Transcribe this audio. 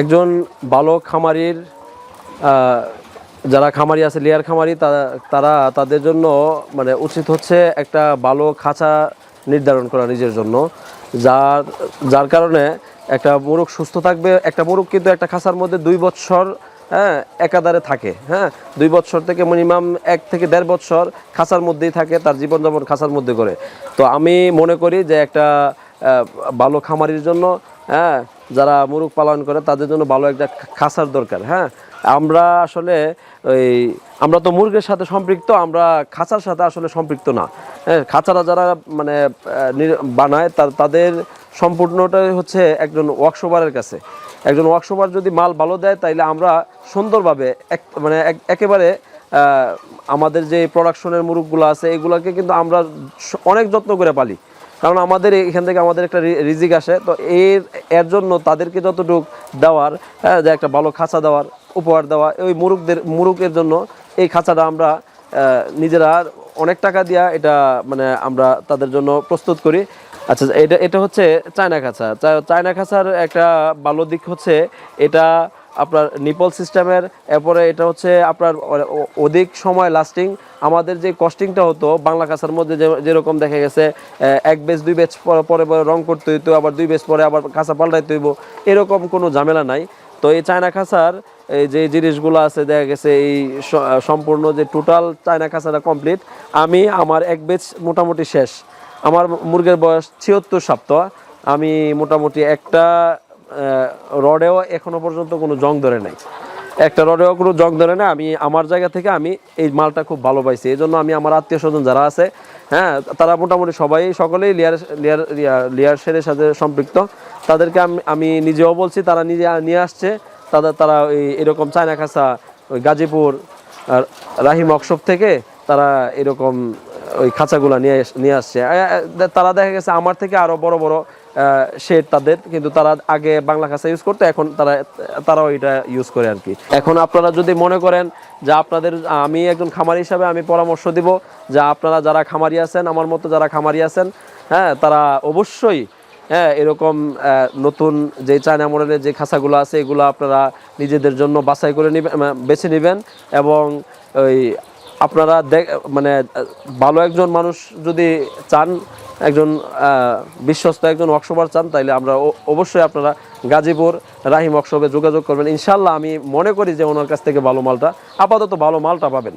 একজন ভালো খামারির যারা খামারি আছে, লেয়ার খামারি তারা তাদের জন্য মানে উচিত হচ্ছে একটা ভালো খাঁচা নির্ধারণ করা নিজের জন্য। যার যার কারণে একটা মোরগ সুস্থ থাকবে, একটা মোরগ কিন্তু একটা খাঁচার মধ্যে দুই বছর হ্যাঁ একাধারে থাকে হ্যাঁ দুই বছর থেকে মিনিমাম এক থেকে দেড় বছর খাঁচার মধ্যেই থাকে, তার জীবনযাপন খাঁচার মধ্যে করে। তো আমি মনে করি যে একটা ভালো খামারির জন্য হ্যাঁ যারা মুরগ পালন করে, তাদের জন্য ভালো একটা খাঁচার দরকার হ্যাঁ? আমরা আসলে ওই, আমরা তো মুরগের সাথে সম্পৃক্ত, আমরা খাঁচার সাথে আসলে সম্পৃক্ত না হ্যাঁ? খাঁচারা যারা মানে বানায় তাদের সম্পূর্ণটাই হচ্ছে একজন ওয়ার্কশপারের কাছে। একজন ওয়ার্কশপার যদি মাল ভালো দেয়, তাইলে আমরা সুন্দরভাবে এক মানে এক- একেবারে আমাদের যে প্রোডাকশনের মুরগগুলো আছে, এগুলোকে কিন্তু আমরা অনেক যত্ন করে পালি। কারণ আমাদের এখান থেকে আমাদের একটা রিজিক আসে। তো এর এর জন্য তাদেরকে যতটুক দেওয়ার হ্যাঁ যে একটা ভালো খাঁচা দেওয়ার, উপহার দেওয়া, ওই মুরুগদের মুরুগের জন্য এই খাঁচাটা আমরা নিজেরা অনেক টাকা দিয়া এটা মানে আমরা তাদের জন্য প্রস্তুত করি। আচ্ছা এটা এটা হচ্ছে চায়না খাঁচা। চায়না খাঁচার একটা ভালো দিক হচ্ছে, এটা আপনার নিপল সিস্টেমের এরপরে এটা হচ্ছে আপনার অধিক সময় লাস্টিং আমাদের যে কস্টিংটা হতো, বাংলা কাঁচার মধ্যে যেরকম দেখা গেছে এক বেচ দুই বেচ পরে পরে রং করতে হইতো, আবার দুই বেচ পরে আবার কাঁচা পাল্টাইতে হইব, এরকম কোনো ঝামেলা নাই। তো এই চায়না খাঁচার এই যে জিনিসগুলো আছে, দেখা গেছে এই সম্পূর্ণ যে টোটাল চায়না খাঁচাটা কমপ্লিট আমি আমার এক বেচ মোটামুটি শেষ। আমার মুরগের বয়স ছিয়াত্তর সপ্তাহ, আমি মোটামুটি একটা রডেও এখনও পর্যন্ত কোনো জং ধরে নাই। একটা রডেও কোনো জং ধরে না, আমি আমার জায়গা থেকে আমি এই মালটা খুব ভালো পাইছি। এই জন্য আমি আমার আত্মীয় স্বজন যারা আছে হ্যাঁ তারা মোটামুটি সবাই, সকলেই লেয়ার লেয়ার লেয়ার শেরের সাথে সম্পৃক্ত। তাদেরকে আমি আমি নিজেও বলছি, তারা নিজে নিয়ে আসছে। তাদের, তারা ওই এরকম চায়না খাসা, ওই গাজীপুর আর রাহিম অক্সব থেকে তারা এরকম ওই খাঁচাগুলো নিয়ে নিয়ে আসছে। তারা দেখা গেছে আমার থেকে আরও বড় বড় শেড তাদের, কিন্তু তারা আগে বাংলা খাঁচা ইউজ করতো, এখন তারা, তারাও এটা ইউজ করে আর কি এখন আপনারা যদি মনে করেন যে আপনাদের, আমি একজন খামারি হিসাবে আমি পরামর্শ দিব যে আপনারা যারা খামারি আছেন, আমার মতো যারা খামারি আছেন হ্যাঁ তারা অবশ্যই হ্যাঁ এরকম নতুন যে চায়না মডেলের যে খাঁচাগুলো আছে, এগুলো আপনারা নিজেদের জন্য বাছাই করে নেবেন বেছে নেবেন এবং ওই আপনারা মানে ভালো একজন মানুষ যদি চান একজন বিশ্বস্ত একজন ওয়ার্কশপার চান, তাইলে আমরা অবশ্যই আপনারা গাজীপুর রাহিম ওয়ার্কশপে যোগাযোগ করবেন। ইনশাল্লাহ আমি মনে করি যে ওনার কাছ থেকে ভালো মালটা, আপাতত ভালো মালটা পাবেন।